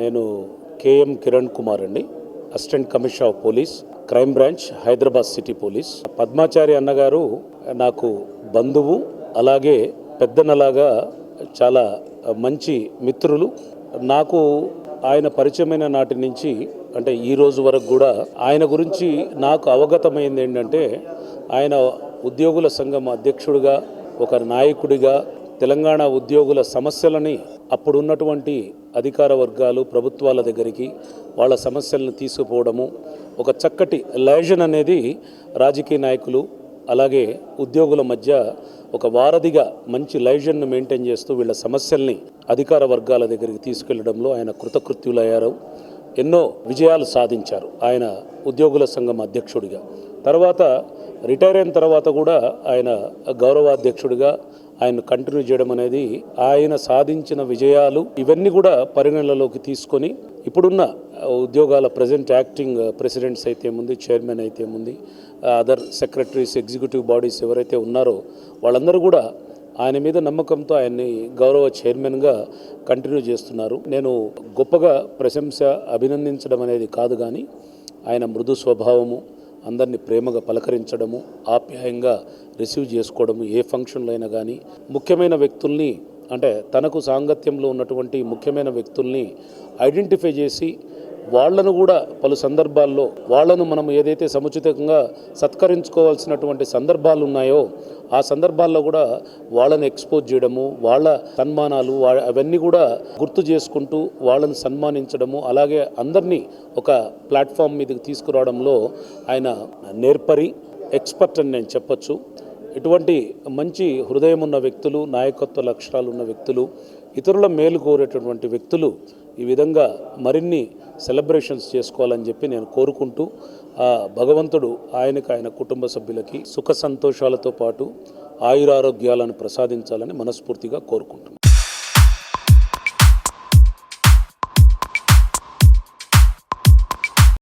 నేను కేఎం కిరణ్ కుమార్ అండి assistant commissioner of police crime branch Hyderabad city police. Padmachari అన్నగారు నాకు బంధువు అలాగే పెద్దనలాగా చాలా మంచి మిత్రులు. నాకు ఆయన పరిచయమైన నాటి నుంచి అంటే ఈ రోజు వరకు కూడా ఆయన గురించి నాకు అవగతమైంది ఏంటంటే ఆయన ఉద్యోగుల సంఘం అధ్యక్షుడిగా ఒక నాయకుడిగా తెలంగాణ ఉద్యోగుల సమస్యలని అప్పుడున్నటువంటి అధికార వర్గాలు ప్రభుత్వాల దగ్గరికి వాళ్ళ సమస్యలను తీసుకుపోవడము ఒక చక్కటి లైజన్ అనేది రాజకీయ నాయకులు అలాగే ఉద్యోగుల మధ్య ఒక వారధిగా మంచి లైజన్ను మెయింటైన్ చేస్తూ వీళ్ళ సమస్యల్ని అధికార వర్గాల దగ్గరికి తీసుకెళ్ళడంలో ఆయన కృతకృత్యులయ్యారు. ఎన్నో విజయాలు సాధించారు ఆయన ఉద్యోగుల సంఘం అధ్యక్షుడిగా. తర్వాత రిటైర్ అయిన తర్వాత కూడా ఆయన గౌరవాధ్యక్షుడిగా ఆయన కంటిన్యూ చేయడం అనేది ఆయన సాధించిన విజయాలు ఇవన్నీ కూడా పరిగణనలోకి తీసుకొని ఇప్పుడున్న ఉద్యోగాల ప్రజెంట్ యాక్టింగ్ ప్రెసిడెంట్స్ అయితే ఏముంది చైర్మన్ అయితే ఏముంది అదర్ సెక్రటరీస్ ఎగ్జిక్యూటివ్ బాడీస్ ఎవరైతే ఉన్నారో వాళ్ళందరూ కూడా ఆయన మీద నమ్మకంతో ఆయన్ని గౌరవ చైర్మన్గా కంటిన్యూ చేస్తున్నారు. నేను గొప్పగా ప్రశంస అభినందించడం అనేది కాదు కానీ ఆయన మృదు స్వభావము అందరినీ ప్రేమగా పలకరించడము ఆప్యాయంగా రిసీవ్ చేసుకోవడము ఏ ఫంక్షన్లో అయినా కానీ ముఖ్యమైన వ్యక్తుల్ని అంటే తనకు సాంగత్యంలో ఉన్నటువంటి ముఖ్యమైన వ్యక్తుల్ని ఐడెంటిఫై చేసి వాళ్ళను కూడా పలు సందర్భాల్లో వాళ్ళను మనం ఏదైతే సముచితంగా సత్కరించుకోవాల్సినటువంటి సందర్భాలు ఉన్నాయో ఆ సందర్భాల్లో కూడా వాళ్ళని ఎక్స్పోజ్ చేయడము వాళ్ళ సన్మానాలు వా- అవన్నీ కూడా గుర్తు చేసుకుంటూ వాళ్ళని సన్మానించడము అలాగే అందరినీ ఒక ప్లాట్ఫామ్ మీదకి తీసుకురావడంలో ఆయన నేర్పరి ఎక్స్పర్ట్ అని నేను చెప్పొచ్చు. ఇటువంటి మంచి హృదయం ఉన్న వ్యక్తులు నాయకత్వ లక్షణాలు ఉన్న వ్యక్తులు ఇతరుల మేలు కోరేటటువంటి వ్యక్తులు ఈ విధంగా మరిన్ని సెలబ్రేషన్స్ చేసుకోవాలని చెప్పి నేను కోరుకుంటూ ఆ భగవంతుడు ఆయనకు ఆయన కుటుంబ సభ్యులకి సుఖ సంతోషాలతో పాటు ఆయురారోగ్యాలను ప్రసాదించాలని మనస్ఫూర్తిగా కోరుకుంటున్నాను.